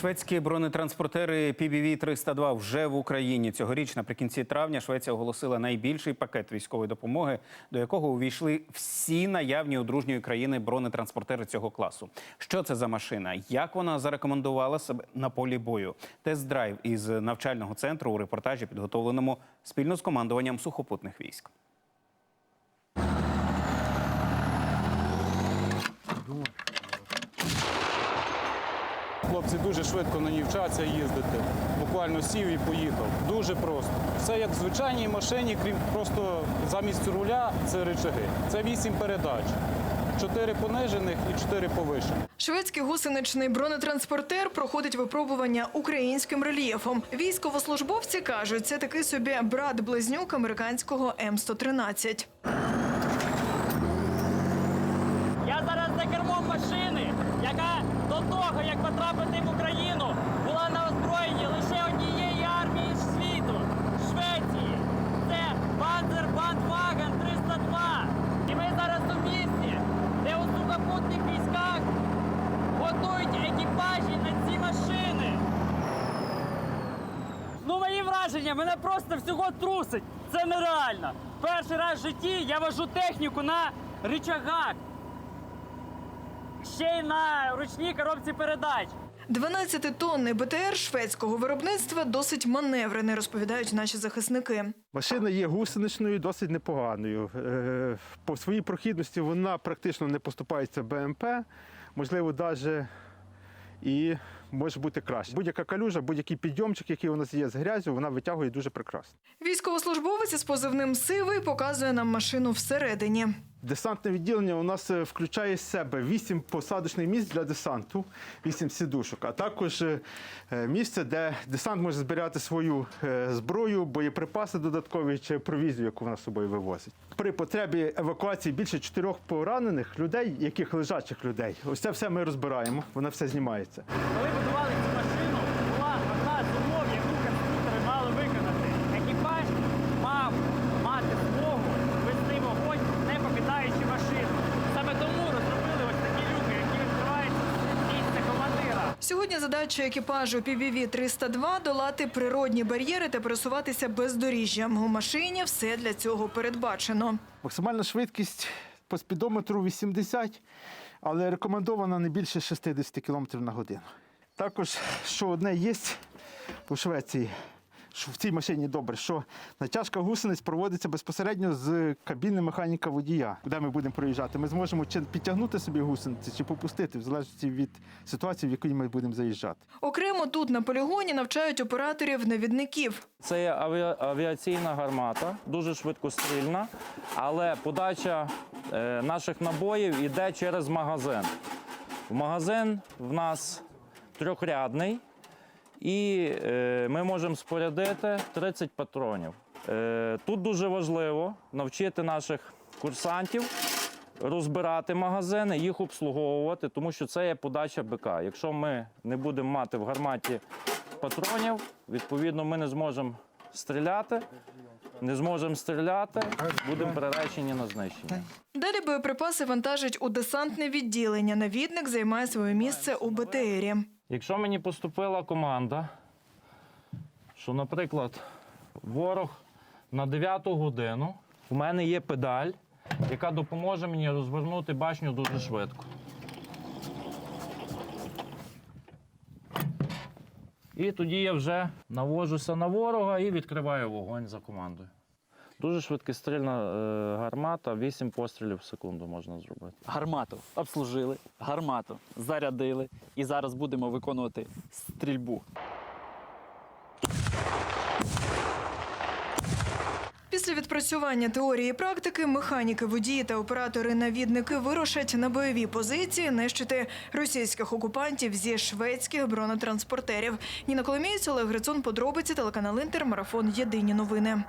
Шведські бронетранспортери PBV-302 вже в Україні. Цьогоріч наприкінці травня Швеція оголосила найбільший пакет військової допомоги, до якого увійшли всі наявні у дружньої країни бронетранспортери цього класу. Що це за машина? Як вона зарекомендувала себе на полі бою? Тест-драйв із навчального центру у репортажі, підготовленому спільно з командуванням сухопутних військ. Хлопці дуже швидко на ній вчаться їздити. Буквально сів і поїхав. Дуже просто. Все як в звичайній машині, крім просто замість руля це рычаги. Це вісім передач. Чотири понижених і чотири повишених. Шведський гусеничний бронетранспортер проходить випробування українським рельєфом. Військовослужбовці кажуть, це такий собі брат-близнюк американського М113. Я зараз за кермом машини, яка до того, як потрапити в Україну, була на озброєнні лише однієї армії світу Швеції. Це Panzerbandwagen 302. І ми зараз у місті, де у сухопутних військах готують екіпажі на ці машини. Ну, мої враження, мене просто всього трусить. Це нереально. Перший раз в житті я вожу техніку на рычагах. Ще й на ручній коробці передач. 12-тонний БТР шведського виробництва досить маневрений, розповідають наші захисники. Машина є гусеничною, досить непоганою. Е, По своїй прохідності вона практично не поступається БМП, можливо, навіть і може бути краще. Будь-яка калюжа, будь-який підйомчик, який у нас є з грязю, вона витягує дуже прекрасно. Військовослужбовець із позивним сивий показує нам машину всередині. Десантне відділення у нас е, включає з себе 8 посадочних місць для десанту, 8 сідушок, а також е, е, місце, де десант може збирати свою зброю, боєприпаси додаткові чи провізію, яку вона з собою вивозить. При потребі евакуації більше чотирьох поранених людей, яких лежачих людей, ось це все ми розбираємо, воно все знімається. Коли будували цю машину, була одна з умов, яку конструктори мали виконати. Екіпаж мав мати змогу вести вогонь, не покидаючи машину. Саме тому розробили ось такі люки, які відкриваються з місця командира. Сьогодні задача екіпажу PBV-302 – долати природні бар'єри та пересуватися бездоріжжям. У машині все для цього передбачено. Максимальна швидкість по спідометру 80, але рекомендована не більше 60 км на годину. Також, що одне є у Швеції, що в цій машині добре, що натяжка гусениць проводиться безпосередньо з кабіни механіка водія, куди ми будемо проїжджати. Ми зможемо чи підтягнути собі гусениці, чи попустити, в залежності від ситуації, в якій ми будемо заїжджати. Окремо тут на полігоні навчають операторів-навідників. Це є авіа- авіаційна гармата, дуже швидкострільна, але подача е, наших набоїв йде через магазин. Магазин в нас трьохрядний, і е, ми можемо спорядити 30 патронів. Е, тут дуже важливо навчити наших курсантів розбирати магазини, їх обслуговувати, тому що це є подача БК. Якщо ми не будемо мати в гарматі патронів, відповідно, ми не зможемо стріляти. Не зможемо стріляти, будемо переречені на знищення. Далі боєприпаси вантажать у десантне відділення. Навідник займає своє місце у БТРі. Якщо мені поступила команда, що, наприклад, ворог на 9 годину, у мене є педаль, яка допоможе мені розвернути башню дуже швидко. І тоді я вже навожуся на ворога і відкриваю вогонь за командою. Дуже швидкістрільна е, гармата, 8 пострілів в секунду можна зробити. гармату обслужили, гармату зарядили і зараз будемо виконувати стрільбу. Після відпрацювання теорії практики механіки, водії та оператори-навідники вирушать на бойові позиції нищити російських окупантів зі шведських бронетранспортерів. Ніна Коломієць, Олег Грицун, подробиці, телеканал Інтер, марафон Єдині новини.